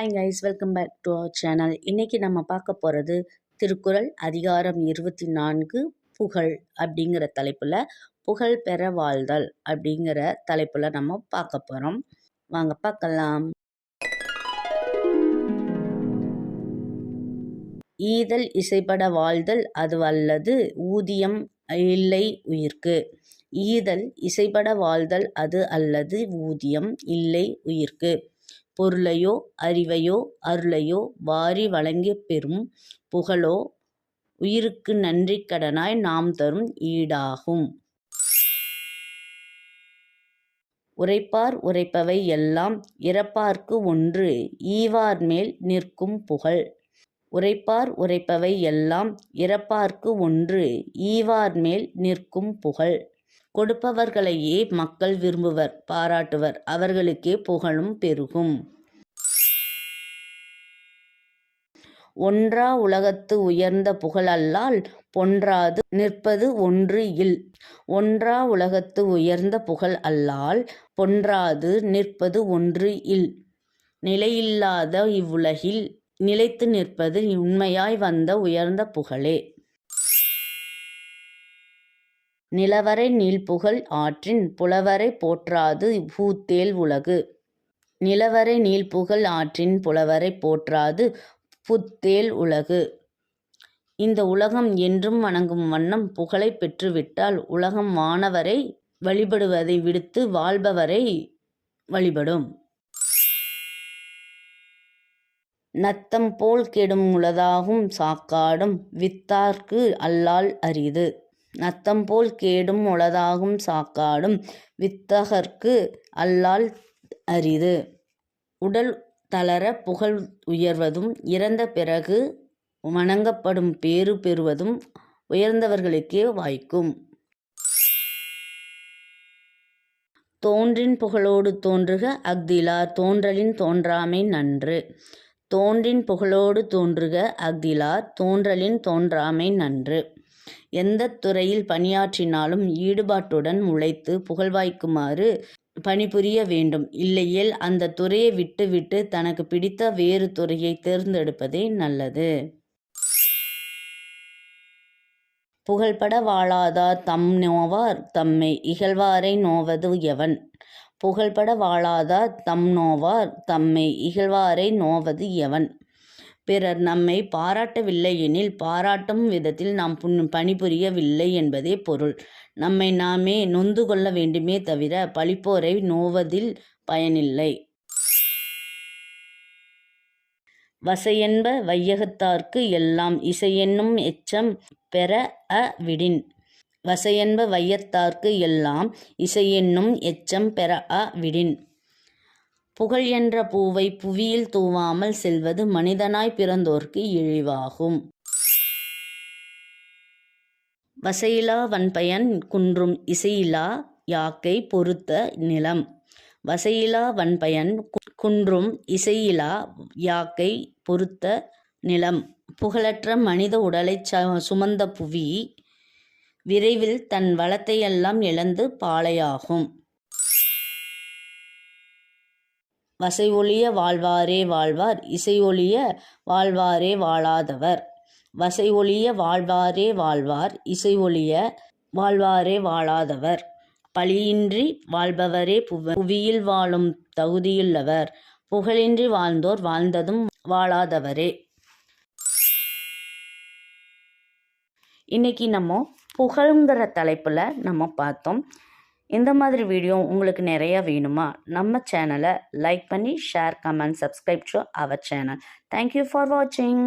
Hi guys welcome back to our channel இன்றைக்கி நம்ம பார்க்க போகிறது திருக்குறள் அதிகாரம் இருபத்தி நான்கு புகழ் அப்படிங்கிற தலைப்பில் புகழ் பெற வாழ்தல் அப்படிங்கிற தலைப்பில் நம்ம பார்க்க போகிறோம் வாங்க பார்க்கலாம். ஈதல் இசைப்பட வாழ்தல் அது அல்லது ஊதியம் இல்லை உயிர்க்கு. ஈதல் இசைப்பட வாழ்தல் அது அல்லது ஊதியம் இல்லை உயிர்க்கு. பொருளையோ அறிவையோ அருளையோ வாரி வழங்கிப் பெறும் புகழோ உயிருக்கு நன்றிக்கடனாய் நாம் தரும் ஈடாகும். உரைப்பார் உரைப்பவை எல்லாம் இறப்பார்க்கு ஒன்று ஈவார் மேல் நிற்கும் புகழ். உரைப்பார் உரைப்பவை எல்லாம் இறப்பார்க்கு ஒன்று ஈவார் மேல் நிற்கும் புகழ். கொடுப்பவர்களையே மக்கள் விரும்புவர் பாராட்டுவர் அவர்களுக்கே புகழும் பெருகும். ஒன்றா உலகத்து உயர்ந்த புகழல்லால் பொன்றாது நிற்பது ஒன்று இல். ஒன்றா உலகத்து உயர்ந்த புகழ் அல்லால் பொன்றாது நிற்பது ஒன்று இல். நிலையில்லாத இவ்வுலகில் நிலைத்து நிற்பது உண்மையாய் வந்த உயர்ந்த புகழே. நிலவரை நீள்புகழ் ஆற்றின் புலவரை போற்றாது பூத்தேல் உலகு. நிலவரை நீள்புகழ் ஆற்றின் புலவரைப் போற்றாது புத்தேல் உலகு. இந்த உலகம் என்றும் வணங்கும் வண்ணம் புகழைப் பெற்றுவிட்டால் உலகம் வானவரை வழிபடுவதை விடுத்து வாழ்பவரை வழிபடும். நத்தம் போல் கெடும் உளதாகும் சாக்காடும் வித்தார்க்கு அல்லால் அரிது. நத்தம் போல் கேடும் உளதாகும் சாக்காடும் வித்தகர்க்கு அல்லால் அரிது. உடல் தளர புகழ் உயர்வதும் இறந்த பிறகு வணங்கப்படும் பேறு பெறுவதும் உயர்ந்தவர்களுக்கே வாய்க்கும். தோன்றின் புகழோடு தோன்றுக அஃதிலார் தோன்றலின் தோன்றாமை நன்று. தோன்றின் புகழோடு தோன்றுக அஃதிலார் தோன்றலின் தோன்றாமை நன்று. எந்த துறையில் பணியாற்றினாலும் ஈடுபாட்டுடன் உழைத்து புகழ்வாய்க்குமாறு பணிபுரிய வேண்டும். இல்லையேல் அந்த துறையை விட்டுவிட்டு தனக்கு பிடித்த வேறு துறையை தேர்ந்தெடுப்பதே நல்லது. புகழ்பட வாழாதார் தம் நோவார் தம்மை இகழ்வாரை நோவது எவன்? புகழ்பட வாழாதார் தம் நோவார் தம்மை இகழ்வாரை நோவது எவன்? பிறர் நம்மைப் பாராட்டவில்லையெனில் பாராட்டும் விதத்தில் நாம் பணிபுரியவில்லை என்பதே பொருள். நம்மை நாமே நொந்து கொள்ள வேண்டுமே தவிர பழிப்போரை நோவதில் பயனில்லை. வசையென்ப வையகத்தார்க்கு எல்லாம் இசையென்னும் எச்சம் பெற அ விடின். வசையென்ப வையத்தார்க்கு எல்லாம் இசையென்னும் எச்சம் பெற அ விடின். புகழ் என்ற பூவை புவியில் தூவாமல் செல்வது மனிதனாய் பிறந்தோர்க்கு இழிவாகும். வசையிலா வன்பயன் குன்றும் இசையிலா யாக்கை பொறுத்த நிலம். வசையிலா வன்பயன் குன்றும் இசையிலா யாக்கை பொறுத்த நிலம். புகழற்ற மனித உடலைச் சுமந்த புவி விரைவில் தன் வளத்தையெல்லாம் இழந்து பாலையாகும் வசை ஒழிய வாழ்வாரே வாழ்வார் இசை ஒழிய வாழ்வாரே வாழாதவர். வசை ஒழிய வாழ்வாரே வாழ்வார் இசை ஒழிய வாழ்வாரே வாழாதவர். பழியின்றி வாழ்பவரே புவியில் வாழும் தகுதியுள்ளவர். புகழின்றி வாழ்ந்தோர் வாழ்ந்ததும் வாழாதவரே. இன்னைக்கு நம்ம புகழுங்கிற தலைப்பில் நம்ம பார்த்தோம். இந்த மாதிரி வீடியோ உங்களுக்கு நிறையா வேணுமா? நம்ம சேனலை லைக் பண்ணி share comment subscribe to our channel thank you for வாட்சிங்